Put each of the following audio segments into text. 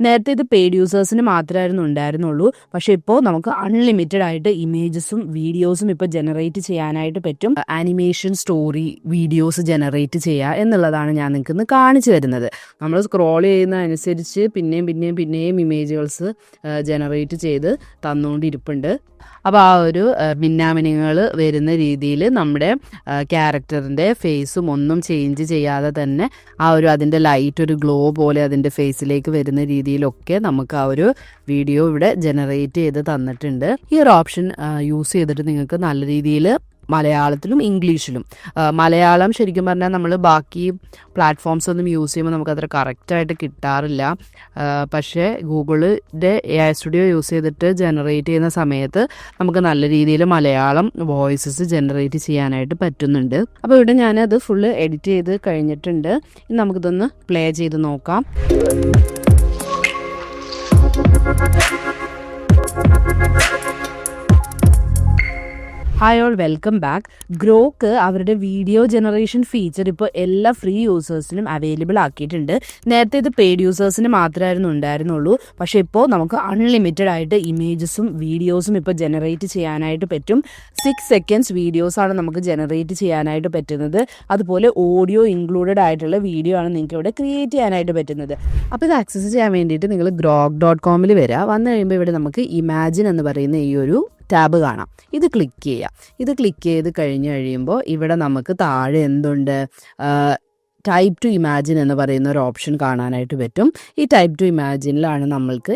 നേരത്തെ ഇത് പെയ്ഡ് യൂസേഴ്സിന് മാത്രമായിരുന്നു ഉണ്ടായിരുന്നുള്ളൂ. പക്ഷേ ഇപ്പോൾ നമുക്ക് അൺലിമിറ്റഡ് ആയിട്ട് ഇമേജസും വീഡിയോസും ഇപ്പോൾ ജനറേറ്റ് ചെയ്യാനായിട്ട് പറ്റും. ആനിമേഷൻ സ്റ്റോറി വീഡിയോസ് ജനറേറ്റ് ചെയ്യുക എന്നുള്ളതാണ് ഞാൻ നിങ്ങൾക്ക് ഇന്ന് കാണിച്ചു തരുന്നത്. നമ്മൾ സ്ക്രോൾ ചെയ്യുന്നതനുസരിച്ച് പിന്നെയും പിന്നെയും പിന്നെയും ഇമേജുകൾസ് ജനറേറ്റ് ചെയ്ത് തന്നുകൊണ്ടിരിപ്പുണ്ട് അപ്പോൾ ആ ഒരു മിന്നാമിനിങ്ങൾ വരുന്ന രീതിയിൽ നമ്മുടെ ക്യാരക്ടറിന്റെ ഫേസും ഒന്നും ചേഞ്ച് ചെയ്യാതെ തന്നെ ആ ഒരു അതിന്റെ ലൈറ്റ് ഒരു ഗ്ലോ പോലെ അതിന്റെ ഫേസിലേക്ക് വരുന്ന രീതിയിലൊക്കെ നമുക്ക് ആ ഒരു വീഡിയോ ഇവിടെ ജനറേറ്റ് ചെയ്ത് തന്നിട്ടുണ്ട്. ഈ ഒരു ഓപ്ഷൻ യൂസ് ചെയ്തിട്ട് നിങ്ങൾക്ക് നല്ല രീതിയിൽ മലയാളത്തിലും ഇംഗ്ലീഷിലും മലയാളം ശരിക്കും പറഞ്ഞാൽ നമ്മൾ ബാക്കി പ്ലാറ്റ്ഫോംസ് ഒന്നും യൂസ് ചെയ്യുമ്പോൾ നമുക്ക് അത്ര കറക്റ്റായിട്ട് കിട്ടാറില്ല. പക്ഷേ ഗൂഗിളിന്റെ എ ഐ സ്റ്റുഡിയോ യൂസ് ചെയ്തിട്ട് ജനറേറ്റ് ചെയ്യുന്ന സമയത്ത് നമുക്ക് നല്ല രീതിയിൽ മലയാളം വോയിസസ് ജനറേറ്റ് ചെയ്യാനായിട്ട് പറ്റുന്നുണ്ട്. അപ്പോൾ ഇവിടെ ഞാനത് ഫുള്ള് എഡിറ്റ് ചെയ്ത് കഴിഞ്ഞിട്ടുണ്ട്. നമുക്കിതൊന്ന് പ്ലേ ചെയ്ത് നോക്കാം. Thank hi all welcome back Grok അവരുടെ വീഡിയോ ജനറേഷൻ ഫീച്ചർ ഇപ്പോൾ എല്ലാ ഫ്രീ യൂസേഴ്സിനും അവൈലബിൾ ആക്കിയിട്ടുണ്ട്. നേരത്തെ ഇത് പെയ്ഡ് യൂസേഴ്സിന് മാത്രമായിരുന്നു ഉണ്ടായിരുന്നുള്ളൂ. പക്ഷേ ഇപ്പോൾ നമുക്ക് അൺലിമിറ്റഡ് ആയിട്ട് ഇമേജസും വീഡിയോസും ഇപ്പോൾ ജനറേറ്റ് ചെയ്യാനായിട്ട് പറ്റും. സിക്സ് സെക്കൻഡ്സ് വീഡിയോസാണ് നമുക്ക് ജനറേറ്റ് ചെയ്യാനായിട്ട് പറ്റുന്നത്. അതുപോലെ ഓഡിയോ ഇൻക്ലൂഡഡ് ആയിട്ടുള്ള വീഡിയോ ആണ് നിങ്ങൾക്ക് ഇവിടെ ക്രിയേറ്റ് ചെയ്യാനായിട്ട് പറ്റുന്നത്. അപ്പോൾ ഇത് ആക്സസ് ചെയ്യാൻ വേണ്ടിയിട്ട് നിങ്ങൾ ഗ്രോക്ക് ഡോട്ട് കോമിൽ വരിക വന്നു കഴിയുമ്പോൾ ഇവിടെ നമുക്ക് ഇമാജിൻ എന്ന് പറയുന്ന ഈ ഒരു ടാബ് കാണാം. ഇത് ക്ലിക്ക് ചെയ്യുക. ഇത് ക്ലിക്ക് ചെയ്ത് കഴിഞ്ഞ് കഴിയുമ്പോൾ ഇവിടെ നമുക്ക് താഴെ എന്തുണ്ട്? ടൈപ്പ് ടു ഇമാജിൻ എന്ന് പറയുന്ന ഒരു ഓപ്ഷൻ കാണാനായിട്ട് പറ്റും. ഈ ടൈപ്പ് ടു ഇമാജിനിലാണ് നമ്മൾക്ക്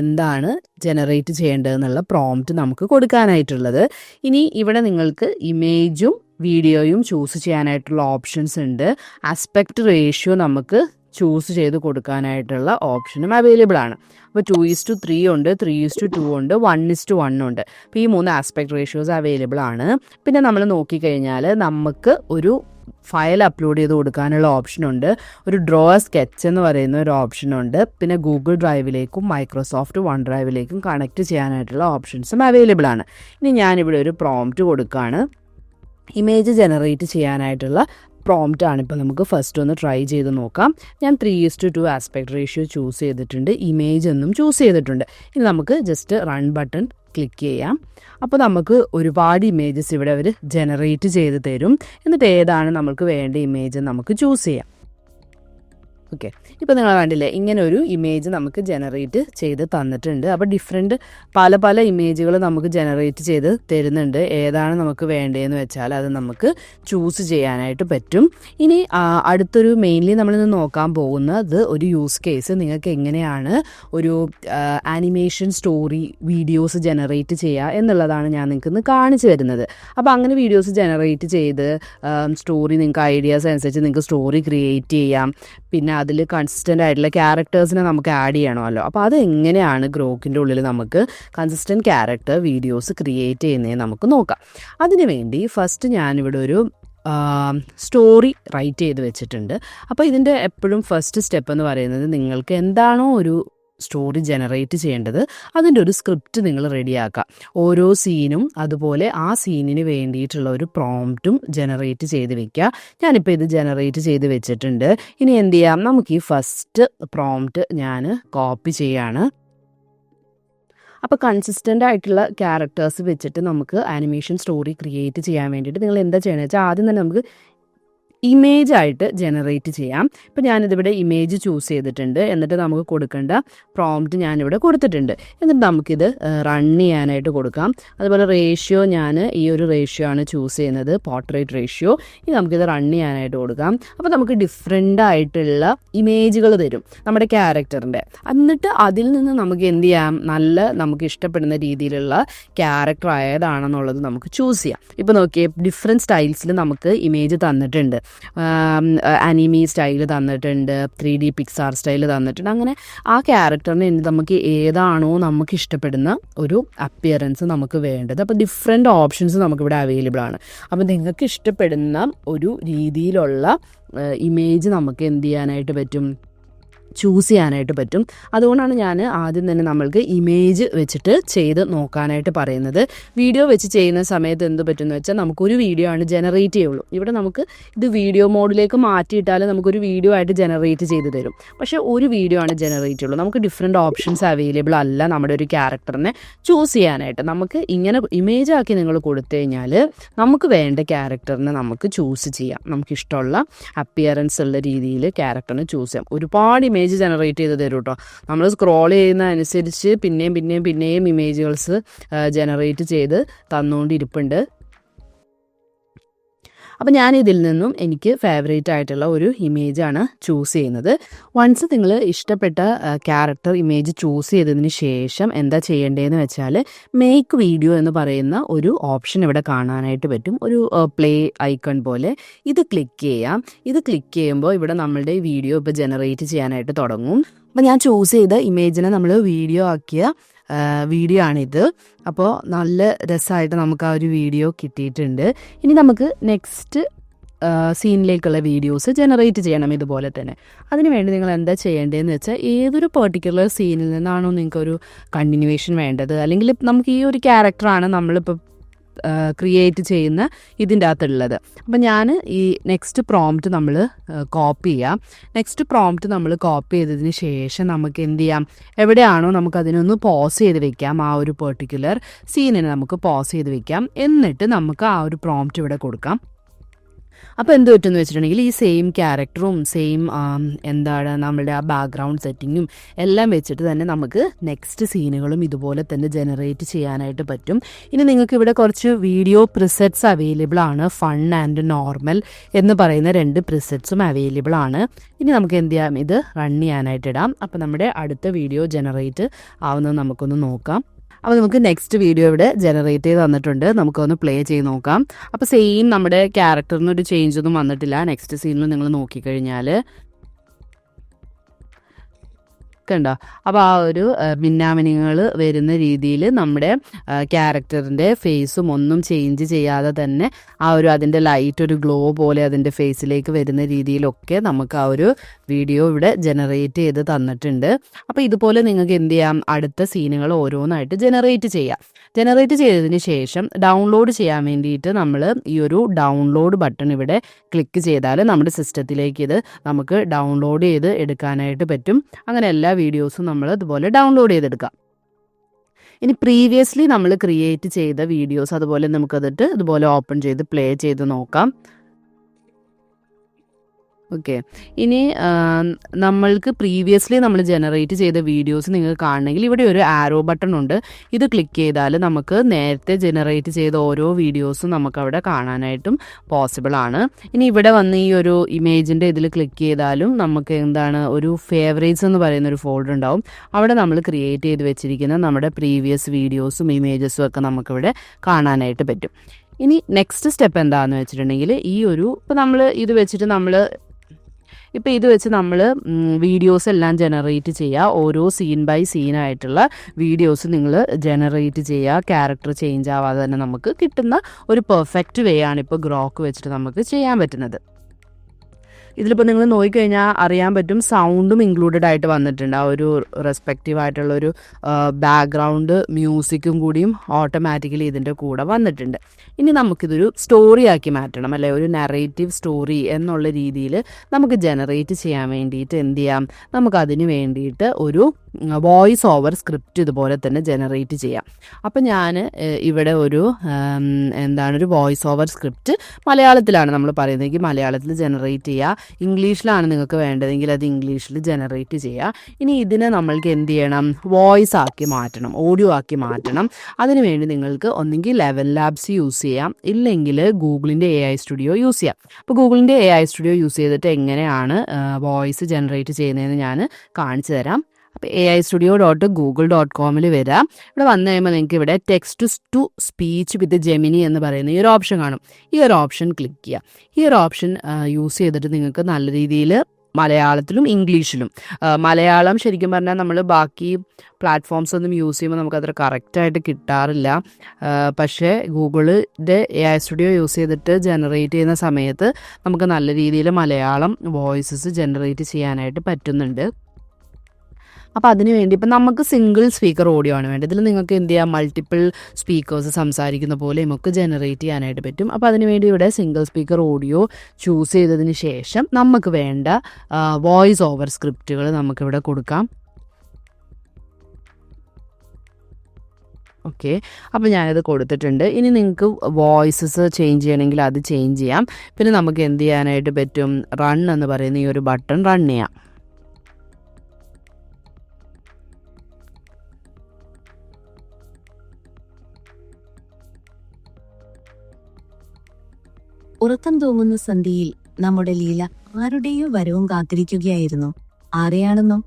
എന്താണ് ജനറേറ്റ് ചെയ്യേണ്ടതെന്നുള്ള പ്രോംപ്റ്റ് നമുക്ക് കൊടുക്കാനായിട്ടുള്ളത്. ഇനി ഇവിടെ നിങ്ങൾക്ക് ഇമേജും വീഡിയോയും ചൂസ് ചെയ്യാനായിട്ടുള്ള ഓപ്ഷൻസ് ഉണ്ട്. ആസ്പെക്ട് റേഷ്യോ നമുക്ക് ചൂസ് ചെയ്ത് കൊടുക്കാനായിട്ടുള്ള ഓപ്ഷനും അവൈലബിൾ ആണ്. അപ്പോൾ ടു ഈസ് ടു ത്രീ ഉണ്ട് ത്രീ ഈസ് ടു ടു ഉണ്ട് വൺ ഇസ് ടു വൺ ഉണ്ട്. അപ്പോൾ ഈ മൂന്ന് ആസ്പെക്ട് റേഷ്യോസ് അവൈലബിൾ ആണ്. പിന്നെ നമ്മൾ നോക്കിക്കഴിഞ്ഞാൽ നമുക്ക് ഒരു ഫയൽ അപ്ലോഡ് ചെയ്ത് കൊടുക്കാനുള്ള ഓപ്ഷനുണ്ട് ഒരു ഡ്രോ സ്കെച്ച് എന്ന് പറയുന്ന ഒരു ഓപ്ഷനുണ്ട് പിന്നെ ഗൂഗിൾ ഡ്രൈവിലേക്കും മൈക്രോസോഫ്റ്റ് വൺ ഡ്രൈവിലേക്കും കണക്ട് ചെയ്യാനായിട്ടുള്ള ഓപ്ഷൻസും അവൈലബിൾ ആണ്. ഇനി ഞാനിവിടെ ഒരു പ്രോംപ്റ്റ് കൊടുക്കുകയാണ് ഇമേജ് ജനറേറ്റ് ചെയ്യാനായിട്ടുള്ള പ്രോംപ്റ്റ് ആണ്. ഇപ്പോൾ നമുക്ക് ഫസ്റ്റ് ഒന്ന് ട്രൈ ചെയ്ത് നോക്കാം. ഞാൻ three is to two aspect ratio choose ചെയ്തിട്ടുണ്ട്. ഇമേജ് എന്നും ചൂസ് ചെയ്തിട്ടുണ്ട്. ഇനി നമുക്ക് ജസ്റ്റ് റൺ ബട്ടൺ ക്ലിക്ക് ചെയ്യാം. അപ്പോൾ നമുക്ക് ഒരുപാട് ഇമേജസ് ഇവിടെ അവർ ജനറേറ്റ് ചെയ്ത് തരും. എന്നിട്ട് ഏതാണ് നമുക്ക് വേണ്ട ഇമേജ് നമുക്ക് ചൂസ് ചെയ്യാം. ഓക്കെ. ഇപ്പോൾ നിങ്ങൾ കണ്ടില്ലേ ഇങ്ങനെ ഒരു ഇമേജ് നമുക്ക് ജനറേറ്റ് ചെയ്ത് തന്നിട്ടുണ്ട്. അപ്പോൾ ഡിഫറെന്റ് പല പല ഇമേജുകൾ നമുക്ക് ജനറേറ്റ് ചെയ്ത് തരുന്നുണ്ട്. ഏതാണ് നമുക്ക് വേണ്ടതെന്ന് വെച്ചാൽ അത് നമുക്ക് ചൂസ് ചെയ്യാനായിട്ട് പറ്റും. ഇനി അടുത്തൊരു മെയിൻലി നമ്മളിന്ന് നോക്കാൻ പോകുന്നത് ഒരു യൂസ് കേസ് നിങ്ങൾക്ക് എങ്ങനെയാണ് ഒരു ആനിമേഷൻ സ്റ്റോറി വീഡിയോസ് ജനറേറ്റ് ചെയ്യുക എന്നുള്ളതാണ് ഞാൻ നിങ്ങൾക്ക് ഇന്ന് കാണിച്ചു തരുന്നത്. അപ്പോൾ അങ്ങനെ വീഡിയോസ് ജനറേറ്റ് ചെയ്ത് സ്റ്റോറി നിങ്ങൾക്ക് ഐഡിയാസ് അനുസരിച്ച് നിങ്ങൾക്ക് സ്റ്റോറി ക്രിയേറ്റ് ചെയ്യാം. പിന്നെ അതിൽ കൺസിസ്റ്റന്റ് ആയിട്ടുള്ള ക്യാരക്ടേഴ്സിനെ നമുക്ക് ആഡ് ചെയ്യണമല്ലോ. അപ്പോൾ അത് എങ്ങനെയാണ് ഗ്രോക്കിന്റെ ഉള്ളിൽ നമുക്ക് കൺസിസ്റ്റന്റ് ക്യാരക്ടർ വീഡിയോസ് ക്രിയേറ്റ് ചെയ്യുന്നതെന്ന് നമുക്ക് നോക്കാം. അതിനുവേണ്ടി ഫസ്റ്റ് ഞാനിവിടെ ഒരു സ്റ്റോറി റൈറ്റ് ചെയ്ത് വെച്ചിട്ടുണ്ട്. അപ്പോൾ ഇതിന്റെ എപ്പോഴും ഫസ്റ്റ് സ്റ്റെപ്പ് എന്ന് പറയുന്നത് നിങ്ങൾക്ക് എന്താണോ ഒരു സ്റ്റോറി ജനറേറ്റ് ചെയ്യേണ്ടത് അതിന്റെ ഒരു സ്ക്രിപ്റ്റ് നിങ്ങൾ റെഡിയാക്കുക. ഓരോ സീനും അതുപോലെ ആ സീനിന് വേണ്ടിയിട്ടുള്ള ഒരു പ്രോംപ്റ്റും ജനറേറ്റ് ചെയ്ത് വെക്കുക. ഞാനിപ്പോൾ ഇത് ജനറേറ്റ് ചെയ്ത് വെച്ചിട്ടുണ്ട്. ഇനി എന്ത് ചെയ്യാം? നമുക്ക് ഈ ഫസ്റ്റ് പ്രോംപ്റ്റ് ഞാൻ കോപ്പി ചെയ്യാണ്. അപ്പോൾ കൺസിസ്റ്റന്റ് ആയിട്ടുള്ള ക്യാരക്ടേഴ്സ് വെച്ചിട്ട് നമുക്ക് ആനിമേഷൻ സ്റ്റോറി ക്രിയേറ്റ് ചെയ്യാൻ വേണ്ടിയിട്ട് നിങ്ങൾ എന്താ ചെയ്യണമെന്ന് വെച്ചാൽ ആദ്യം തന്നെ നമുക്ക് ഇമേജ് ആയിട്ട് ജനറേറ്റ് ചെയ്യാം. ഇപ്പം ഞാനിതിവിടെ ഇമേജ് ചൂസ് ചെയ്തിട്ടുണ്ട്. എന്നിട്ട് നമുക്ക് കൊടുക്കേണ്ട പ്രോംപ്റ്റ് ഞാനിവിടെ കൊടുത്തിട്ടുണ്ട്. എന്നിട്ട് നമുക്കിത് റൺ ചെയ്യാനായിട്ട് കൊടുക്കാം. അതുപോലെ റേഷ്യോ ഞാൻ ഈ ഒരു റേഷ്യോ ആണ് ചൂസ് ചെയ്യുന്നത്. പോർട്രേറ്റ് റേഷ്യോ ഇനി നമുക്കിത് റൺ ചെയ്യാനായിട്ട് കൊടുക്കാം. അപ്പോൾ നമുക്ക് ഡിഫറെന്റ് ആയിട്ടുള്ള ഇമേജുകൾ തരും നമ്മുടെ ക്യാരക്ടറിന്റെ എന്നിട്ട് അതിൽ നിന്ന് നമുക്ക് എന്ത് ചെയ്യാം? നല്ല നമുക്ക് ഇഷ്ടപ്പെടുന്ന രീതിയിലുള്ള ക്യാരക്ടർ ആയതാണെന്നുള്ളത് നമുക്ക് ചൂസ് ചെയ്യാം. ഇപ്പോൾ നോക്കിയേ ഡിഫറെന്റ് സ്റ്റൈൽസിൽ നമുക്ക് ഇമേജ് തന്നിട്ടുണ്ട്. അനിമി സ്റ്റൈൽ തന്നിട്ടുണ്ട് ത്രീ ഡി പിക്സാർ സ്റ്റൈൽ തന്നിട്ടുണ്ട്. അങ്ങനെ ആ ക്യാരക്ടറിന് നമുക്ക് ഏതാണോ നമുക്ക് ഇഷ്ടപ്പെടുന്ന ഒരു അപ്പിയറൻസ് നമുക്ക് വേണ്ടത്. അപ്പോൾ ഡിഫറെന്റ് ഓപ്ഷൻസ് നമുക്കിവിടെ അവൈലബിൾ ആണ്. അപ്പോൾ നിങ്ങൾക്ക് ഇഷ്ടപ്പെടുന്ന ഒരു രീതിയിലുള്ള ഇമേജ് നമുക്ക് എന്ത് ചെയ്യാനായിട്ട് പറ്റും? ചൂസ് ചെയ്യാനായിട്ട് പറ്റും. അതുകൊണ്ടാണ് ഞാൻ ആദ്യം തന്നെ നമ്മൾക്ക് ഇമേജ് വെച്ചിട്ട് ചെയ്ത് നോക്കാനായിട്ട് പറയുന്നത്. വീഡിയോ വെച്ച് ചെയ്യുന്ന സമയത്ത് എന്ത് പറ്റുമെന്ന് വെച്ചാൽ നമുക്കൊരു വീഡിയോ ആണ് ജനറേറ്റ് ചെയ്യുള്ളൂ. ഇവിടെ നമുക്ക് ഇത് വീഡിയോ മോഡിലേക്ക് മാറ്റിയിട്ടാൽ നമുക്കൊരു വീഡിയോ ആയിട്ട് ജനറേറ്റ് ചെയ്ത് തരും. പക്ഷേ ഒരു വീഡിയോ ആണ് ജനറേറ്റ് ചെയ്യുള്ളൂ. നമുക്ക് ഡിഫറെന്റ് ഓപ്ഷൻസ് അവൈലബിൾ അല്ല നമ്മുടെ ഒരു ക്യാരക്ടറിനെ ചൂസ് ചെയ്യാനായിട്ട്. നമുക്ക് ഇങ്ങനെ ഇമേജ് ആക്കി നിങ്ങൾ കൊടുത്തു കഴിഞ്ഞാൽ നമുക്ക് വേണ്ട ക്യാരക്ടറിനെ നമുക്ക് ചൂസ് ചെയ്യാം. നമുക്കിഷ്ടമുള്ള അപ്പിയറൻസ് ഉള്ള രീതിയിൽ ക്യാരക്ടറിനെ ചൂസ് ചെയ്യാം. ഒരുപാട് ഇമേജ് ജനറേറ്റ് ചെയ്ത് തരും കേട്ടോ നമ്മൾ സ്ക്രോൾ ചെയ്യുന്ന അനുസരിച്ച് പിന്നെയും പിന്നെയും പിന്നെയും ഇമേജുകൾസ് ജനറേറ്റ് ചെയ്ത് തന്നുകൊണ്ടിരിപ്പുണ്ട് അപ്പോൾ ഞാൻ ഇതിൽ നിന്നും എനിക്ക് ഫേവറേറ്റ് ആയിട്ടുള്ള ഒരു ഇമേജ് ആണ് ചൂസ് ചെയ്യുന്നത്. വൺസ് നിങ്ങൾ ഇഷ്ടപ്പെട്ട ക്യാരക്ടർ ഇമേജ് ചൂസ് ചെയ്തതിന് ശേഷം എന്താ ചെയ്യേണ്ടതെന്ന് വെച്ചാൽ മേക്ക് വീഡിയോ എന്ന് പറയുന്ന ഒരു ഓപ്ഷൻ ഇവിടെ കാണാനായിട്ട് പറ്റും. ഒരു പ്ലേ ഐക്കൺ പോലെ. ഇത് ക്ലിക്ക് ചെയ്യാം. ഇത് ക്ലിക്ക് ചെയ്യുമ്പോൾ ഇവിടെ നമ്മളുടെ വീഡിയോ ഇപ്പോൾ ജനറേറ്റ് ചെയ്യാനായിട്ട് തുടങ്ങും. അപ്പം ഞാൻ ചൂസ് ചെയ്ത ഇമേജിനെ നമ്മൾ വീഡിയോ ആക്കിയ വീഡിയോ ആണിത്. അപ്പോൾ നല്ല രസമായിട്ട് നമുക്ക് ആ ഒരു വീഡിയോ കിട്ടിയിട്ടുണ്ട്. ഇനി നമുക്ക് നെക്സ്റ്റ് സീനിലേക്കുള്ള വീഡിയോസ് ജനറേറ്റ് ചെയ്യണം ഇതുപോലെ തന്നെ. അതിനുവേണ്ടി നിങ്ങൾ എന്താ ചെയ്യേണ്ടതെന്ന് വെച്ചാൽ ഏതൊരു പെർട്ടിക്കുലർ സീനിൽ നിന്നാണോ നിങ്ങൾക്കൊരു കണ്ടിന്യൂവേഷൻ വേണ്ടത്? അല്ലെങ്കിൽ നമുക്ക് ഈ ഒരു ക്യാരക്ടറാണ് നമ്മളിപ്പോൾ ക്രിയേറ്റ് ചെയ്യുന്ന ഇതിന്റെ അകത്തുള്ളത്. അപ്പം ഞാൻ ഈ നെക്സ്റ്റ് പ്രോംപ്റ്റ് നമ്മൾ കോപ്പി ചെയ്യാം. നെക്സ്റ്റ് പ്രോംപ്റ്റ് നമ്മൾ കോപ്പി ചെയ്തതിന് ശേഷം നമുക്ക് എന്ത് ചെയ്യാം? എവിടെയാണോ നമുക്ക് അതിനൊന്ന് പോസ് ചെയ്ത് വെക്കാം ആ ഒരു പെർട്ടിക്കുലർ സീനിനെ നമുക്ക് പോസ് ചെയ്ത് വെക്കാം. എന്നിട്ട് നമുക്ക് ആ ഒരു പ്രോംപ്റ്റ് ഇവിടെ കൊടുക്കാം. അപ്പോൾ എന്ത് പറ്റുമെന്ന് വെച്ചിട്ടുണ്ടെങ്കിൽ ഈ സെയിം ക്യാരക്ടറും സെയിം എന്താണ് നമ്മളുടെ ആ ബാക്ക്ഗ്രൗണ്ട് സെറ്റിങ്ങും എല്ലാം വെച്ചിട്ട് തന്നെ നമുക്ക് നെക്സ്റ്റ് സീനുകളും ഇതുപോലെ തന്നെ ജനറേറ്റ് ചെയ്യാനായിട്ട് പറ്റും. ഇനി നിങ്ങൾക്ക് ഇവിടെ കുറച്ച് വീഡിയോ പ്രിസെറ്റ്സ് അവൈലബിൾ ആണ്. ഫൺ ആൻഡ് നോർമൽ എന്ന് പറയുന്ന രണ്ട് പ്രിസെറ്റ്സും അവൈലബിൾ ആണ്. ഇനി നമുക്ക് എന്ത് ചെയ്യാം? ഇത് റൺ ചെയ്യാനായിട്ട് ഇടാം. അപ്പോൾ നമ്മുടെ അടുത്ത വീഡിയോ ജനറേറ്റ് ആവുന്നത് നമുക്കൊന്ന് നോക്കാം. അപ്പോൾ നമുക്ക് നെക്സ്റ്റ് വീഡിയോ ഇവിടെ ജനറേറ്റ് ചെയ്ത് തന്നിട്ടുണ്ട്. നമുക്കൊന്ന് പ്ലേ ചെയ്ത് നോക്കാം. അപ്പോൾ സെയിം നമ്മുടെ ക്യാരക്ടറിന് ഒരു ചേഞ്ച് ഒന്നും വന്നിട്ടില്ല. നെക്സ്റ്റ് സീനിൽ നിങ്ങൾ നോക്കിക്കഴിഞ്ഞാൽ കണ്ടോ അപ്പോൾ ആ ഒരു മിന്നാമിനിങ്ങൾ വരുന്ന രീതിയിൽ നമ്മുടെ ക്യാരക്ടറിന്റെ ഫേസും ഒന്നും ചേഞ്ച് ചെയ്യാതെ തന്നെ ആ ഒരു അതിന്റെ ലൈറ്റ് ഒരു ഗ്ലോ പോലെ അതിന്റെ ഫേസിലേക്ക് വരുന്ന രീതിയിലൊക്കെ നമുക്ക് ആ ഒരു വീഡിയോ ഇവിടെ ജനറേറ്റ് ചെയ്ത് തന്നിട്ടുണ്ട്. അപ്പോൾ ഇതുപോലെ നിങ്ങൾക്ക് എന്ത് ചെയ്യാം? അടുത്ത സീനുകൾ ഓരോന്നായിട്ട് ജനറേറ്റ് ചെയ്യാം. ജനറേറ്റ് ചെയ്തതിന് ശേഷം ഡൗൺലോഡ് ചെയ്യാൻ വേണ്ടിയിട്ട് നമ്മൾ ഈ ഒരു ഡൗൺലോഡ് ബട്ടൺ ഇവിടെ ക്ലിക്ക് ചെയ്താൽ നമ്മുടെ സിസ്റ്റത്തിലേക്ക് ഇത് നമുക്ക് ഡൗൺലോഡ് ചെയ്ത് എടുക്കാനായിട്ട് പറ്റും. അങ്ങനെ എല്ലാ വീഡിയോസും നമ്മൾ അതുപോലെ ഡൗൺലോഡ് ചെയ്തെടുക്കാം. ഇനി പ്രീവിയസ്ലി നമ്മൾ ക്രിയേറ്റ് ചെയ്ത വീഡിയോസ് അതുപോലെ നമുക്കതിട്ട് ഇതുപോലെ ഓപ്പൺ ചെയ്ത് പ്ലേ ചെയ്ത് നോക്കാം. ഓക്കെ ഇനി നമ്മൾക്ക് പ്രീവിയസ്ലി നമ്മൾ ജനറേറ്റ് ചെയ്ത വീഡിയോസ് നിങ്ങൾ കാണണമെങ്കിൽ ഇവിടെ ഒരു ആരോ ബട്ടൺ ഉണ്ട്. ഇത് ക്ലിക്ക് ചെയ്താൽ നമുക്ക് നേരത്തെ ജനറേറ്റ് ചെയ്ത ഓരോ വീഡിയോസും നമുക്ക് അവിടെ കാണാനായിട്ടും പോസിബിൾ ആണ്. ഇനി ഇവിടെ വന്ന് ഈ ഒരു ഇമേജിന്റെ ഇതിൽ ക്ലിക്ക് ചെയ്താലും നമുക്ക് എന്താണ് ഒരു ഫേവറേറ്റ്സ് എന്ന് പറയുന്ന ഒരു ഫോൾഡർ ഉണ്ടാവും. അവിടെ നമ്മൾ ക്രിയേറ്റ് ചെയ്ത് വെച്ചിരിക്കുന്ന നമ്മുടെ പ്രീവിയസ് വീഡിയോസും ഇമേജസും ഒക്കെ നമുക്കിവിടെ കാണാനായിട്ട് പറ്റും. ഇനി നെക്സ്റ്റ് സ്റ്റെപ്പ് എന്താണെന്ന് വെച്ചിട്ടുണ്ടെങ്കിൽ ഈ ഒരു ഇപ്പോൾ നമ്മൾ ഇത് വെച്ചിട്ട് നമ്മൾ ഇപ്പോൾ ഇത് വെച്ച് നമ്മൾ വീഡിയോസ് എല്ലാം ജനറേറ്റ് ചെയ്യുക ഓരോ സീൻ ബൈ സീൻ ആയിട്ടുള്ള വീഡിയോസ് നിങ്ങൾ ജനറേറ്റ് ചെയ്യുക ക്യാരക്ടർ ചേഞ്ച് ആവാതെ തന്നെ നമുക്ക് കിട്ടുന്ന ഒരു പെർഫെക്റ്റ് വേ ആണ് ഇപ്പോൾ ഗ്രോക്ക് വെച്ചിട്ട് നമുക്ക് ചെയ്യാൻ പറ്റുന്നത്. ഇതിലിപ്പോൾ നിങ്ങൾ നോക്കിക്കഴിഞ്ഞാൽ അറിയാൻ പറ്റും സൗണ്ടും ഇൻക്ലൂഡഡ് ആയിട്ട് വന്നിട്ടുണ്ട്. ആ ഒരു റെസ്പെക്റ്റീവ് ആയിട്ടുള്ള ഒരു ബാക്ക്ഗ്രൗണ്ട് മ്യൂസിക്കും കൂടിയും ഓട്ടോമാറ്റിക്കലി ഇതിന്റെ കൂടെ വന്നിട്ടുണ്ട്. ഇനി നമുക്കിതൊരു സ്റ്റോറി ആക്കി മാറ്റണം അല്ലെ? ഒരു നറേറ്റീവ് സ്റ്റോറി എന്നുള്ള രീതിയിൽ നമുക്ക് ജനറേറ്റ് ചെയ്യാൻ വേണ്ടിയിട്ട് എന്ത് ചെയ്യാം? നമുക്കതിന് വേണ്ടിയിട്ട് ഒരു വോയിസ് ഓവർ സ്ക്രിപ്റ്റ് ഇതുപോലെ തന്നെ ജനറേറ്റ് ചെയ്യാം. അപ്പം ഞാൻ ഇവിടെ ഒരു എന്താണ് ഒരു വോയിസ് ഓവർ സ്ക്രിപ്റ്റ് മലയാളത്തിലാണ് നമ്മൾ പറയുന്നതെങ്കിൽ മലയാളത്തിൽ ജനറേറ്റ് ചെയ്യുക ഇംഗ്ലീഷിലാണ് നിങ്ങൾക്ക് വേണ്ടതെങ്കിൽ അത് ഇംഗ്ലീഷിൽ ജനറേറ്റ് ചെയ്യുക ഇനി ഇതിനെ നമ്മൾക്ക് എന്ത് ചെയ്യണം? വോയിസ് ആക്കി മാറ്റണം ഓഡിയോ ആക്കി മാറ്റണം. അതിനുവേണ്ടി നിങ്ങൾക്ക് ഒന്നെങ്കിൽ ലെവൻ ലാബ്സ് യൂസ് ചെയ്യാം. ഇല്ലെങ്കിൽ ഗൂഗിളിന്റെ എ ഐ സ്റ്റുഡിയോ യൂസ് ചെയ്യാം. അപ്പോൾ ഗൂഗിളിന്റെ എ ഐ സ്റ്റുഡിയോ യൂസ് ചെയ്തിട്ട് എങ്ങനെയാണ് വോയിസ് ജനറേറ്റ് ചെയ്യുന്നതെന്ന് ഞാൻ കാണിച്ചു തരാം. അപ്പോൾ A I studio dot Google dot കോമിൽ വരാം. ഇവിടെ വന്നു കഴിയുമ്പോൾ നിങ്ങൾക്ക് ഇവിടെ text to speech with Gemini എന്ന് പറയുന്ന ഈ ഒരു ഓപ്ഷൻ കാണും. ഈ ഒരു ഓപ്ഷൻ ക്ലിക്ക് ചെയ്യുക ഈ ഒരു ഓപ്ഷൻ യൂസ് ചെയ്തിട്ട് നിങ്ങൾക്ക് നല്ല രീതിയിൽ മലയാളത്തിലും ഇംഗ്ലീഷിലും മലയാളം ശരിക്കും പറഞ്ഞാൽ നമ്മൾ ബാക്കി പ്ലാറ്റ്ഫോംസ് ഒന്നും യൂസ് ചെയ്യുമ്പോൾ നമുക്ക് അത്ര കറക്റ്റായിട്ട് കിട്ടാറില്ല. പക്ഷേ ഗൂഗിളിന്റെ എ ഐ സ്റ്റുഡിയോ യൂസ് ചെയ്തിട്ട് ജനറേറ്റ് ചെയ്യുന്ന സമയത്ത് നമുക്ക് നല്ല രീതിയിൽ മലയാളം വോയിസസ് ജനറേറ്റ് ചെയ്യാനായിട്ട് പറ്റുന്നുണ്ട്. അപ്പോൾ അതിന് വേണ്ടി ഇപ്പം നമുക്ക് സിംഗിൾ സ്പീക്കർ ഓഡിയോ ആണ് വേണ്ടത്. ഇതിൽ നിങ്ങൾക്ക് എന്ത് ചെയ്യാം? മൾട്ടിപ്പിൾ സ്പീക്കേഴ്സ് സംസാരിക്കുന്ന പോലെ നമുക്ക് ജനറേറ്റ് ചെയ്യാനായിട്ട് പറ്റും. അപ്പോൾ അതിന് വേണ്ടി ഇവിടെ സിംഗിൾ സ്പീക്കർ ഓഡിയോ ചൂസ് ചെയ്തതിന് ശേഷം നമുക്ക് വേണ്ട വോയിസ് ഓവർ സ്ക്രിപ്റ്റുകൾ നമുക്കിവിടെ കൊടുക്കാം. ഓക്കെ. അപ്പോൾ ഞാനത് കൊടുത്തിട്ടുണ്ട്. ഇനി നിങ്ങൾക്ക് വോയിസസ് ചേഞ്ച് ചെയ്യണമെങ്കിൽ അത് ചേഞ്ച് ചെയ്യാം. പിന്നെ നമുക്ക് എന്ത് ചെയ്യാനായിട്ട് പറ്റും? റൺ എന്ന് പറയുന്ന ഈ ഒരു ബട്ടൺ റൺ ചെയ്യാം. ഉറക്കം തൂങ്ങുന്ന സന്ധ്യയിൽ നമ്മുടെ ലീല ആരുടെയോ വരവും കാത്തിരിക്കുകയായിരുന്നു. ആരെയാണെന്നോ?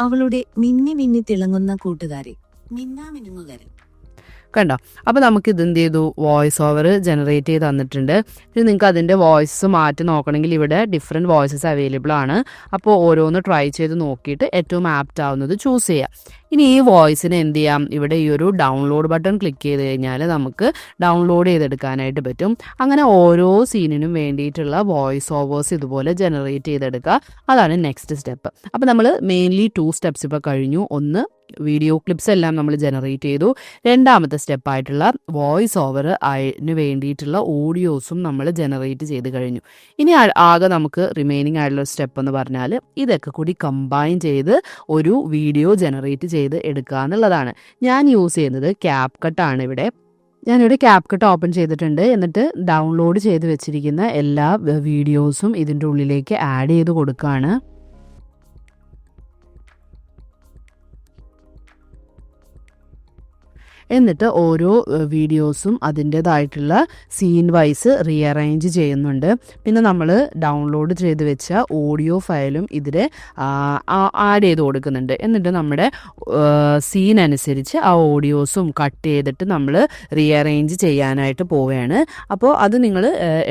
അവളുടെ മിന്നി മിന്നി തിളങ്ങുന്ന കൂട്ടുകാരെ. മിന്നാമിനുങ്ങുകാരൻ കണ്ടോ? അപ്പോൾ നമുക്ക് ഇത് എന്ത് ചെയ്തു? വോയിസ് ഓവർ ജനറേറ്റ് ചെയ്ത് തന്നിട്ടുണ്ട്. ഇനി നിങ്ങൾക്ക് അതിന്റെ വോയിസ് മാറ്റി നോക്കണമെങ്കിൽ ഇവിടെ ഡിഫറെന്റ് വോയിസസ് അവൈലബിൾ ആണ്. അപ്പോൾ ഓരോന്ന് ട്രൈ ചെയ്ത് നോക്കിയിട്ട് ഏറ്റവും ആപ്റ്റ് ആവുന്നത് ചൂസ് ചെയ്യുക. ഇനി ഈ വോയിസിന് എന്ത് ചെയ്യാം? ഇവിടെ ഈ ഒരു ഡൗൺലോഡ് ബട്ടൺ ക്ലിക്ക് ചെയ്ത് കഴിഞ്ഞാൽ നമുക്ക് ഡൗൺലോഡ് ചെയ്തെടുക്കാനായിട്ട് പറ്റും. അങ്ങനെ ഓരോ സീനിനും വേണ്ടിയിട്ടുള്ള വോയിസ് ഓവേഴ്സ് ഇതുപോലെ ജനറേറ്റ് ചെയ്തെടുക്കുക. അതാണ് നെക്സ്റ്റ് സ്റ്റെപ്പ് അപ്പോൾ നമ്മൾ മെയിൻലി ടു സ്റ്റെപ്സ് ഇപ്പോൾ കഴിഞ്ഞു. ഒന്ന് വീഡിയോ ക്ലിപ്സ് എല്ലാം നമ്മൾ ജനറേറ്റ് ചെയ്തു. രണ്ടാമത്തെ സ്റ്റെപ്പായിട്ടുള്ള വോയിസ് ഓവർ അതിന് വേണ്ടിയിട്ടുള്ള ഓഡിയോസും നമ്മൾ ജനറേറ്റ് ചെയ്ത് കഴിഞ്ഞു. ഇനി ആകെ നമുക്ക് റിമൈനിങ് ആയിട്ടുള്ള സ്റ്റെപ്പ് എന്ന് പറഞ്ഞാൽ ഇതൊക്കെ കൂടി കമ്പൈൻ ചെയ്ത് ഒരു വീഡിയോ ജനറേറ്റ് ചെയ്ത് എടുക്കുക എന്നുള്ളതാണ്. ഞാൻ യൂസ് ചെയ്യുന്നത് ക്യാപ് കട്ടാണ് ഇവിടെ. ഞാനിവിടെ ക്യാപ് കട്ട് ഓപ്പൺ ചെയ്തിട്ടുണ്ട്. എന്നിട്ട് ഡൗൺലോഡ് ചെയ്ത് വെച്ചിരിക്കുന്ന എല്ലാ വീഡിയോസും ഇതിന്റെ ഉള്ളിലേക്ക് ആഡ് ചെയ്ത് കൊടുക്കുകയാണ്. എന്നിട്ട് ഓരോ വീഡിയോസും അതിന്റേതായിട്ടുള്ള സീൻ വൈസ് റീഅറേഞ്ച് ചെയ്യുന്നുണ്ട്. പിന്നെ നമ്മൾ ഡൗൺലോഡ് ചെയ്ത് വെച്ച ഓഡിയോ ഫയലും ഇതിൽ ആഡ് ചെയ്ത് കൊടുക്കുന്നുണ്ട്. എന്നിട്ട് നമ്മുടെ സീൻ അനുസരിച്ച് ആ ഓഡിയോസും കട്ട് ചെയ്തിട്ട് നമ്മൾ റീഅറേഞ്ച് ചെയ്യാനായിട്ട് പോവുകയാണ്. അപ്പോൾ അത് നിങ്ങൾ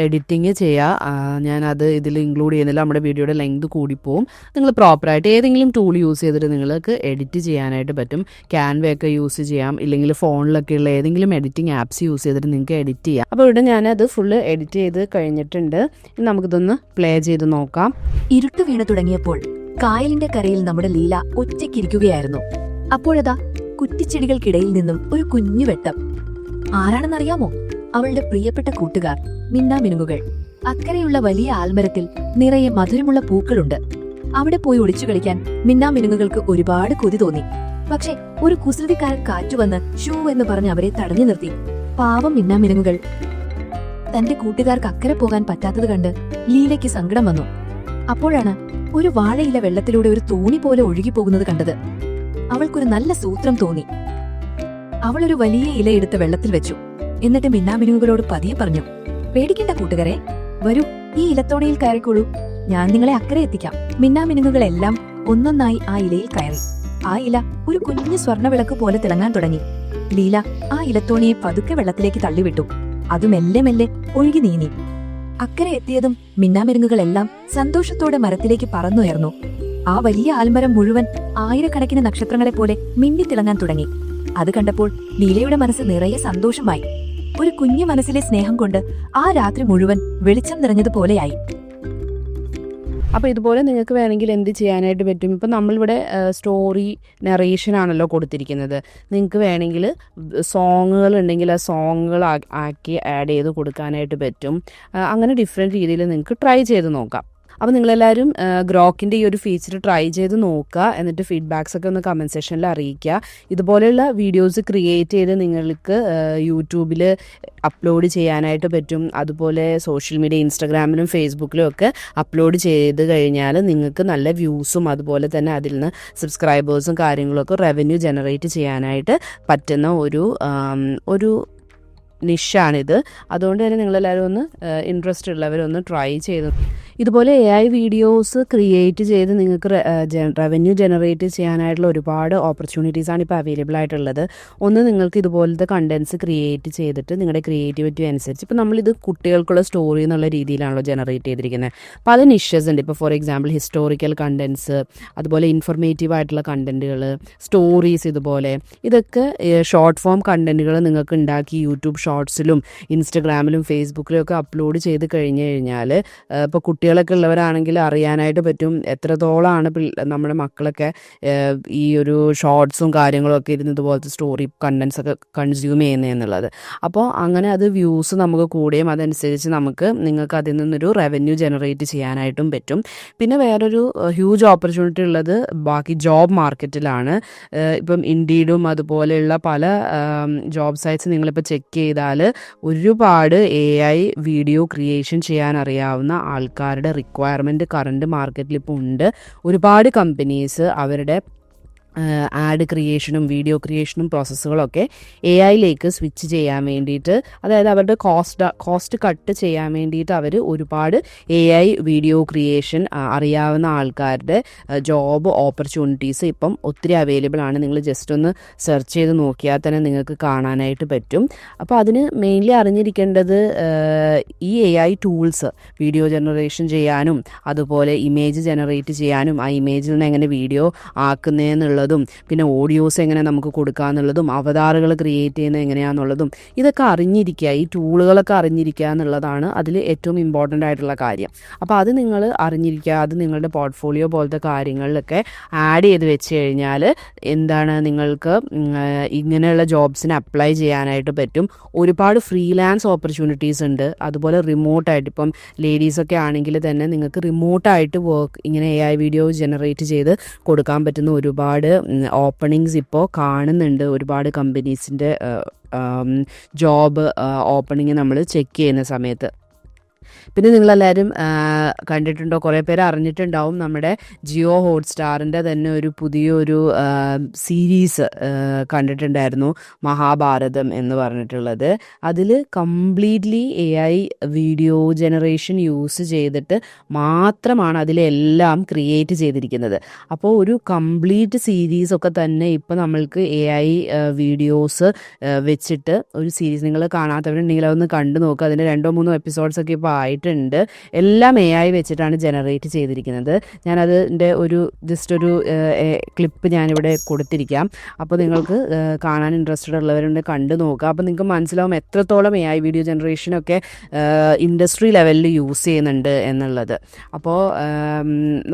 എഡിറ്റിങ് ചെയ്യുക ഞാനത് ഇതിൽ ഇൻക്ലൂഡ് ചെയ്യുന്നില്ല. നമ്മുടെ വീഡിയോയുടെ ലെങ്ത് കൂടിപ്പോവും. നിങ്ങൾ പ്രോപ്പറായിട്ട് ഏതെങ്കിലും ടൂൾ യൂസ് ചെയ്തിട്ട് നിങ്ങൾക്ക് എഡിറ്റ് ചെയ്യാനായിട്ട് പറ്റും. ക്യാൻവയൊക്കെ യൂസ് ചെയ്യാം. ഇല്ലെങ്കിൽ ഫോണിലൊക്കെ ഉള്ള ഏതെങ്കിലും എഡിറ്റിംഗ് ആപ്സ് യൂസ് ചെയ്തിട്ട് നിങ്ങൾക്ക് എഡിറ്റ് ചെയ്യാം. അപ്പോൾ ഇവിടെ ഞാനത് ഫുള്ള് എഡിറ്റ് ചെയ്ത് കഴിഞ്ഞിട്ടുണ്ട്. നമുക്കിതൊന്ന് പ്ലേ ചെയ്ത് നോക്കാം. ഇരുട്ട് വീണു തുടങ്ങിയപ്പോൾ കായലിന്റെ കരയിൽ നമ്മുടെ ലീല ഒറ്റയ്ക്കിരിക്കുകയായിരുന്നു അപ്പോഴതാ കുറ്റിച്ചെടികൾക്കിടയിൽ നിന്നും ഒരു കുഞ്ഞു വെട്ടം. ആരാണെന്നറിയാമോ? അവളുടെ പ്രിയപ്പെട്ട കൂട്ടുകാർ മിന്നാമിനുങ്ങുകൾ അക്കരെയുള്ള വലിയ ആൽമരത്തിൽ നിറയെ മധുരമുള്ള പൂക്കളുണ്ട്. അവിടെ പോയി ഒളിച്ചു കളിക്കാൻ മിന്നാമിനുങ്ങുകൾക്ക് ഒരുപാട് കൊതി തോന്നി. പക്ഷെ ഒരു കുസൃതിക്കാരൻ കാറ്റുവന്ന് ഷൂ എന്ന് പറഞ്ഞ് അവരെ തടഞ്ഞു നിർത്തി. പാവം മിന്നാമിനുങ്ങുകൾ. തന്റെ കൂട്ടുകാർക്ക് അക്കരെ പോകാൻ പറ്റാത്തത് കണ്ട് ലീലയ്ക്ക് സങ്കടം വന്നു. അപ്പോഴാണ് ഒരു വാഴയില വെള്ളത്തിലൂടെ ഒരു തോണി പോലെ ഒഴുകിപ്പോകുന്നത് കണ്ടത്. അവൾക്കൊരു നല്ല സൂത്രം തോന്നി. അവൾ ഒരു വലിയ ഇല എടുത്ത് വെള്ളത്തിൽ വെച്ചു. എന്നിട്ട് മിന്നാമിനുകളോട് പതിയെ പറഞ്ഞു പേടിക്കേണ്ട കൂട്ടുകാരെ വരൂ ഈ ഇലത്തോണയിൽ കയറിക്കോളൂ. ഞാൻ നിങ്ങളെ അക്കരെ എത്തിക്കാം. മിന്നാമിനുകളെല്ലാം ഒന്നൊന്നായി ആ ഇലയിൽ കയറി. ആ ഇല ഒരു കുഞ്ഞു സ്വർണവിളക്ക് പോലെ തിളങ്ങാൻ തുടങ്ങി. ലീല ആ ഇലത്തോണിയെ പതുക്കെ വെള്ളത്തിലേക്ക് തള്ളിവിട്ടു. അത് മെല്ലെ മെല്ലെ ഒഴുകി നീങ്ങി. അക്കരെ എത്തിയതും മിന്നാമരുങ്ങുകളെല്ലാം സന്തോഷത്തോടെ മരത്തിലേക്ക് പറന്നുയർന്നു. ആ വലിയ ആൽമരം മുഴുവൻ ആയിരക്കണക്കിന് നക്ഷത്രങ്ങളെ പോലെ മിന്നിത്തിളങ്ങാൻ തുടങ്ങി. അത് കണ്ടപ്പോൾ ലീലയുടെ മനസ്സ് നിറയെ സന്തോഷമായി. ഒരു കുഞ്ഞു മനസ്സിലെ സ്നേഹം കൊണ്ട് ആ രാത്രി മുഴുവൻ വെളിച്ചം നിറഞ്ഞതുപോലെയായി. അപ്പോൾ ഇതുപോലെ നിങ്ങൾക്ക് വേണമെങ്കിൽ എന്ത് ചെയ്യാനായിട്ട് പറ്റും? ഇപ്പം നമ്മളിവിടെ സ്റ്റോറി നറേഷൻ ആണല്ലോ കൊടുത്തിരിക്കുന്നത്. നിങ്ങൾക്ക് വേണമെങ്കിൽ സോങ്ങുകൾ ഉണ്ടെങ്കിൽ ആ സോങ്ങുകൾ ആക്കി ആഡ് ചെയ്ത് കൊടുക്കാനായിട്ട് പറ്റും. അങ്ങനെ ഡിഫറെന്റ് രീതിയിൽ നിങ്ങൾക്ക് ട്രൈ ചെയ്ത് നോക്കാം. അപ്പോൾ നിങ്ങളെല്ലാവരും ഗ്രോക്കിന്റെ ഈ ഒരു ഫീച്ചർ ട്രൈ ചെയ്ത് നോക്കുക. എന്നിട്ട് ഫീഡ്ബാക്സ് ഒക്കെ ഒന്ന് കമന്റ് സെക്ഷനിൽ അറിയിക്കുക. ഇതുപോലെയുള്ള വീഡിയോസ് ക്രിയേറ്റ് ചെയ്ത് നിങ്ങൾക്ക് യൂട്യൂബിൽ അപ്ലോഡ് ചെയ്യാനായിട്ട് പറ്റും. അതുപോലെ സോഷ്യൽ മീഡിയ ഇൻസ്റ്റാഗ്രാമിലും ഫേസ്ബുക്കിലും ഒക്കെ അപ്ലോഡ് ചെയ്ത് കഴിഞ്ഞാൽ നിങ്ങൾക്ക് നല്ല വ്യൂസും അതുപോലെ തന്നെ അതിൽ നിന്ന് സബ്സ്ക്രൈബേഴ്സും കാര്യങ്ങളൊക്കെ റവന്യൂ ജനറേറ്റ് ചെയ്യാനായിട്ട് പറ്റുന്ന ഒരു ഒരു നിഷാണിത് അതുകൊണ്ട് തന്നെ നിങ്ങളെല്ലാവരും ഒന്ന് ഇൻട്രസ്റ്റ് ഉള്ളവരൊന്ന് ട്രൈ ചെയ്ത് ഇതുപോലെ എ ഐ വീഡിയോസ് ക്രിയേറ്റ് ചെയ്ത് നിങ്ങൾക്ക് റവന്യൂ ജനറേറ്റ് ചെയ്യാനായിട്ടുള്ള ഒരുപാട് ഓപ്പർച്യൂണിറ്റീസ് ആണ് ഇപ്പോൾ അവൈലബിൾ ആയിട്ടുള്ളത്. ഒന്ന് നിങ്ങൾക്ക് ഇതുപോലത്തെ കണ്ടൻസ് ക്രിയേറ്റ് ചെയ്തിട്ട് നിങ്ങളുടെ ക്രിയേറ്റിവിറ്റി അനുസരിച്ച് ഇപ്പോൾ നമ്മളിത് കുട്ടികൾക്കുള്ള സ്റ്റോറി എന്നുള്ള രീതിയിലാണല്ലോ ജനറേറ്റ് ചെയ്തിരിക്കുന്നത് പല നിഷസ് ഉണ്ട്. ഇപ്പോൾ ഫോർ എക്സാമ്പിൾ ഹിസ്റ്റോറിക്കൽ കണ്ടൻസ് അതുപോലെ ഇൻഫർമേറ്റീവ് ആയിട്ടുള്ള കണ്ടന്റുകൾ സ്റ്റോറീസ് ഇതുപോലെ. ഇതൊക്കെ ഷോർട്ട് ഫോം കണ്ടന്റുകൾ നിങ്ങൾക്ക് ഉണ്ടാക്കി യൂട്യൂബ് ഷോർട്സിലും ഇൻസ്റ്റഗ്രാമിലും ഫേസ്ബുക്കിലും ഒക്കെ അപ്ലോഡ് ചെയ്ത് കഴിഞ്ഞ് കഴിഞ്ഞാൽ ഇപ്പോൾ കുട്ടികളൊക്കെ ഉള്ളവരാണെങ്കിൽ അറിയാനായിട്ട് പറ്റും എത്രത്തോളമാണ് നമ്മുടെ മക്കളൊക്കെ ഈ ഒരു ഷോർട്സും കാര്യങ്ങളൊക്കെ ഇരുന്ന് ഇതുപോലത്തെ സ്റ്റോറി കണ്ടൻസ് ഒക്കെ കൺസ്യൂം ചെയ്യുന്നത് എന്നുള്ളത്. അപ്പോൾ അങ്ങനെ അത് വ്യൂസ് നമുക്ക് കൂടുകയും അതനുസരിച്ച് നമുക്ക് നിങ്ങൾക്ക് അതിൽ നിന്നൊരു റവന്യൂ ജനറേറ്റ് ചെയ്യാനായിട്ടും പറ്റും. പിന്നെ വേറൊരു ഹ്യൂജ് ഓപ്പർച്യൂണിറ്റി ഉള്ളത് ബാക്കി ജോബ് മാർക്കറ്റിലാണ്. ഇപ്പം ഇൻഡീഡും അതുപോലെയുള്ള പല ജോബ് സൈറ്റ്സ് നിങ്ങളിപ്പോൾ ചെക്ക് ചെയ്താൽ ഒരുപാട് എ ഐ വീഡിയോ ക്രിയേഷൻ ചെയ്യാൻ അറിയാവുന്ന ആൾക്കാരുടെ റിക്വയർമെന്റ് കറണ്ട് മാർക്കറ്റിൽ ഇപ്പോൾ ഉണ്ട്. ഒരുപാട് കമ്പനീസ് അവരുടെ ആഡ് ക്രിയേഷനും വീഡിയോ ക്രിയേഷനും പ്രോസസ്സുകളൊക്കെ എ ഐയിലേക്ക് സ്വിച്ച് ചെയ്യാൻ വേണ്ടിയിട്ട് അതായത് അവരുടെ കോസ്റ്റ് കോസ്റ്റ് കട്ട് ചെയ്യാൻ വേണ്ടിയിട്ട് അവർ ഒരുപാട് എ ഐ വീഡിയോ ക്രിയേഷൻ അറിയാവുന്ന ആൾക്കാരുടെ ജോബ് ഓപ്പർച്യൂണിറ്റീസ് ഇപ്പം ഒത്തിരി അവൈലബിൾ ആണ്. നിങ്ങൾ ജസ്റ്റ് ഒന്ന് സെർച്ച് ചെയ്ത് നോക്കിയാൽ തന്നെ നിങ്ങൾക്ക് കാണാനായിട്ട് പറ്റും. അപ്പോൾ അതിന് മെയിൻലി അറിഞ്ഞിരിക്കേണ്ടത് ഈ A I tools video generation ചെയ്യാനും അതുപോലെ ഇമേജ് ജനറേറ്റ് ചെയ്യാനും ആ ഇമേജിൽ നിന്ന് എങ്ങനെ വീഡിയോ ആക്കുന്നതെന്നുള്ളതും പിന്നെ ഓഡിയോസ് എങ്ങനെ നമുക്ക് കൊടുക്കാന്നുള്ളതും അവതാറുകൾ ക്രിയേറ്റ് ചെയ്യുന്നത് എങ്ങനെയാണെന്നുള്ളതും ഇതൊക്കെ അറിഞ്ഞിരിക്കുക ഈ ടൂളുകളൊക്കെ അറിഞ്ഞിരിക്കുക എന്നുള്ളതാണ് അതിൽ ഏറ്റവും ഇമ്പോർട്ടന്റ് ആയിട്ടുള്ള കാര്യം. അപ്പോൾ അത് നിങ്ങൾ അറിഞ്ഞിരിക്കുക അത് നിങ്ങളുടെ പോർട്ട്ഫോളിയോ പോലത്തെ കാര്യങ്ങളിലൊക്കെ ആഡ് ചെയ്ത് വെച്ച് കഴിഞ്ഞാൽ എന്താണ് നിങ്ങൾക്ക് ഇങ്ങനെയുള്ള ജോബ്സിന് അപ്ലൈ ചെയ്യാനായിട്ട് പറ്റും. ഒരുപാട് ഫ്രീലാൻസ് ഓപ്പർച്യൂണിറ്റീസ് ഉണ്ട്. അതുപോലെ റിമോട്ടായിട്ട് ഇപ്പം ലേഡീസൊക്കെ ആണെങ്കിൽ തന്നെ നിങ്ങൾക്ക് റിമോട്ടായിട്ട് വർക്ക് ഇങ്ങനെ എ ഐ വീഡിയോ ജനറേറ്റ് ചെയ്ത് കൊടുക്കാൻ പറ്റുന്ന ഒരുപാട് ഓപ്പണിങ്സ് ഇപ്പോൾ കാണുന്നുണ്ട്. ഒരുപാട് കമ്പനീസിന്റെ ജോബ് ഓപ്പണിങ് നമ്മൾ ചെക്ക് ചെയ്യുന്ന സമയത്ത്. പിന്നെ നിങ്ങളെല്ലാവരും കണ്ടിട്ടുണ്ടോ? കുറേ പേര് അറിഞ്ഞിട്ടുണ്ടാവും നമ്മുടെ ജിയോ ഹോട്ട്സ്റ്റാറിന്റെ തന്നെ ഒരു പുതിയൊരു സീരീസ് കണ്ടിട്ടുണ്ടായിരുന്നു മഹാഭാരതം എന്ന് പറഞ്ഞിട്ടുള്ളത്. അതിൽ completely A I video generation use ചെയ്തിട്ട് മാത്രമാണ് അതിലെല്ലാം ക്രിയേറ്റ് ചെയ്തിരിക്കുന്നത്. അപ്പോൾ ഒരു കംപ്ലീറ്റ് സീരീസ് ഒക്കെ തന്നെ ഇപ്പോൾ നമ്മൾക്ക് എ ഐ വീഡിയോസ് വെച്ചിട്ട് ഒരു സീരീസ് നിങ്ങൾ കാണാത്തവരുണ്ടെങ്കിൽ അതൊന്ന് കണ്ടു നോക്കുക അതിന്റെ രണ്ടോ മൂന്നോ എപ്പിസോഡ്സ് ഒക്കെ ഇപ്പോൾ ആയിട്ടുണ്ട്. എല്ലാം എ ഐ വെച്ചിട്ടാണ് ജനറേറ്റ് ചെയ്തിരിക്കുന്നത്. ഞാനതിന്റെ ഒരു ജസ്റ്റ് ഒരു ക്ലിപ്പ് ഞാനിവിടെ കൊടുത്തിരിക്കാം. അപ്പോൾ നിങ്ങൾക്ക് കാണാൻ ഇൻട്രസ്റ്റഡ് ഉള്ളവരുണ്ട് കണ്ടു നോക്കുക. അപ്പോൾ നിങ്ങൾക്ക് മനസ്സിലാവും എത്രത്തോളം എ ഐ വീഡിയോ ജനറേഷനൊക്കെ ഇൻഡസ്ട്രി ലെവലിൽ യൂസ് ചെയ്യുന്നുണ്ട് എന്നുള്ളത്. അപ്പോൾ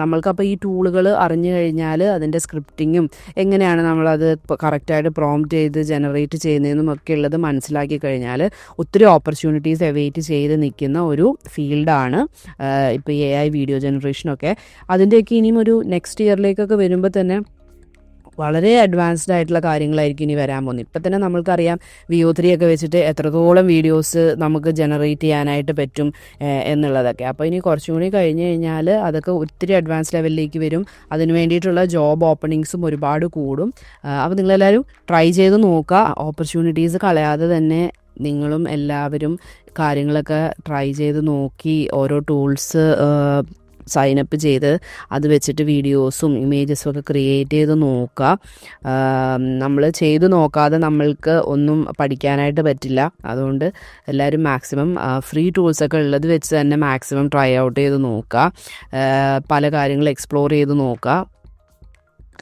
നമ്മൾക്കപ്പോൾ ഈ ടൂളുകൾ അറിഞ്ഞു കഴിഞ്ഞാൽ അതിന്റെ സ്ക്രിപ്റ്റിങ്ങും എങ്ങനെയാണ് നമ്മളത് കറക്റ്റായിട്ട് പ്രോംപ്റ്റ് ചെയ്ത് ജനറേറ്റ് ചെയ്യുന്നതെന്നും ഒക്കെ ഉള്ളത് മനസ്സിലാക്കി കഴിഞ്ഞാൽ ഒത്തിരി ഓപ്പർച്യൂണിറ്റീസ് അവൈറ്റ് ചെയ്ത് നിൽക്കുന്ന ഒരു ഫീൽഡാണ്. ഇപ്പോൾ എ ഐ വീഡിയോ ജനറേഷനൊക്കെ അതിന്റെയൊക്കെ ഇനിയും ഒരു നെക്സ്റ്റ് ഇയറിലേക്കൊക്കെ വരുമ്പോൾ തന്നെ വളരെ അഡ്വാൻസ്ഡ് ആയിട്ടുള്ള കാര്യങ്ങളായിരിക്കും ഇനി വരാൻ പോകുന്നത്. ഇപ്പം തന്നെ നമ്മൾക്കറിയാം വി ഒ ത്രീ ഒക്കെ വെച്ചിട്ട് എത്രത്തോളം വീഡിയോസ് നമുക്ക് ജനറേറ്റ് ചെയ്യാനായിട്ട് പറ്റും എന്നുള്ളതൊക്കെ. അപ്പോൾ ഇനി കുറച്ചും കൂടി കഴിഞ്ഞ് കഴിഞ്ഞാൽ അതൊക്കെ ഒത്തിരി അഡ്വാൻസ് ലെവലിലേക്ക് വരും. അതിന് വേണ്ടിയിട്ടുള്ള ജോബ് ഓപ്പണിങ്സും ഒരുപാട് കൂടും. അപ്പോൾ നിങ്ങളെല്ലാവരും ട്രൈ ചെയ്ത് നോക്കുക. ഓപ്പർച്യൂണിറ്റീസ് കളയാതെ തന്നെ നിങ്ങളും എല്ലാവരും കാര്യങ്ങളൊക്കെ ട്രൈ ചെയ്ത് നോക്കി ഓരോ ടൂൾസ് സൈനപ്പ് ചെയ്ത് അത് വെച്ചിട്ട് വീഡിയോസും ഇമേജസും ഒക്കെ ക്രിയേറ്റ് ചെയ്ത് നോക്കുക. നമ്മൾ ചെയ്ത് നോക്കാതെ നമ്മൾക്ക് ഒന്നും പഠിക്കാനായിട്ട് പറ്റില്ല. അതുകൊണ്ട് എല്ലാവരും മാക്സിമം ഫ്രീ ടൂൾസൊക്കെ ഉള്ളത് വെച്ച് തന്നെ മാക്സിമം ട്രൈ ഔട്ട് ചെയ്ത് നോക്കുക. പല കാര്യങ്ങളും എക്സ്പ്ലോർ ചെയ്ത് നോക്കുക.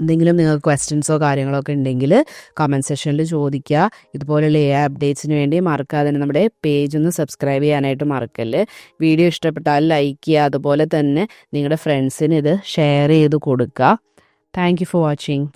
എന്തെങ്കിലും നിങ്ങൾക്ക് ക്വസ്റ്റ്യൻസോ കാര്യങ്ങളോ ഒക്കെ ഉണ്ടെങ്കിൽ കമന്റ് സെക്ഷനിൽ ചോദിക്കുക. ഇതുപോലെയുള്ള എ അപ്ഡേറ്റ്സിന് വേണ്ടി മറക്കാതെ നമ്മുടെ പേജ് ഒന്ന് സബ്സ്ക്രൈബ് ചെയ്യാനായിട്ട് മറക്കല്ലേ. വീഡിയോ ഇഷ്ടപ്പെട്ടാൽ ലൈക്ക് ചെയ്യുക. അതുപോലെ തന്നെ നിങ്ങളുടെ ഫ്രണ്ട്സിന് ഇത് ഷെയർ ചെയ്ത് കൊടുക്കുക. Thank for watching